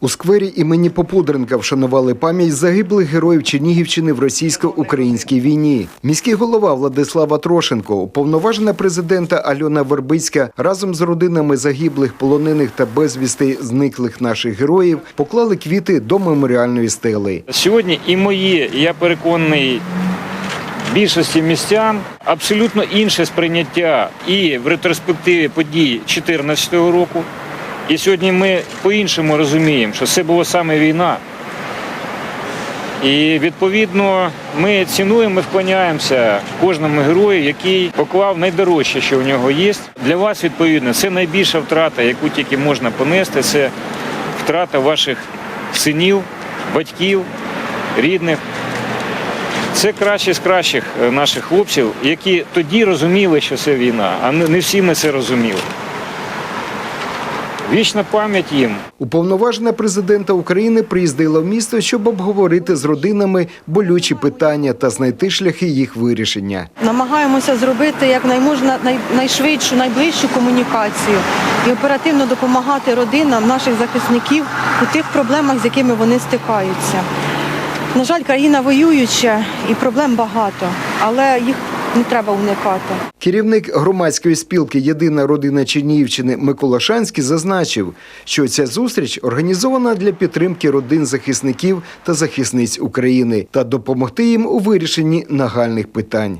У сквері імені Попудренка вшанували пам'ять загиблих героїв Чернігівщини в російсько-українській війні. Міський голова Владислава Трошенко, уповноважена президента Альона Вербицька разом з родинами загиблих, полонених та безвісти зниклих наших героїв поклали квіти до меморіальної стели. Сьогодні і мої, я переконаний, більшості містян абсолютно інше сприйняття і в ретроспективі подій 2014 року. І сьогодні ми по-іншому розуміємо, що це була саме війна. І відповідно ми цінуємо і вклоняємося кожному герою, який поклав найдорожче, що в нього є. Для вас, відповідно, це найбільша втрата, яку тільки можна понести. Це втрата ваших синів, батьків, рідних. Це кращі з кращих е, наших хлопців, які тоді розуміли, що це війна, а не всі ми це розуміли. Вічна пам'ять їм. Уповноважена президента України приїздила в місто, щоб обговорити з родинами болючі питання та знайти шляхи їх вирішення. Намагаємося зробити як найможна найшвидшу, найближчу комунікацію і оперативно допомагати родинам наших захисників у тих проблемах, з якими вони стикаються. На жаль, країна воююча і проблем багато, але їх не треба уникати. Керівник громадської спілки Єдина родина Чернігівщини Микола Шанський зазначив, що ця зустріч організована для підтримки родин захисників та захисниць України та допомогти їм у вирішенні нагальних питань.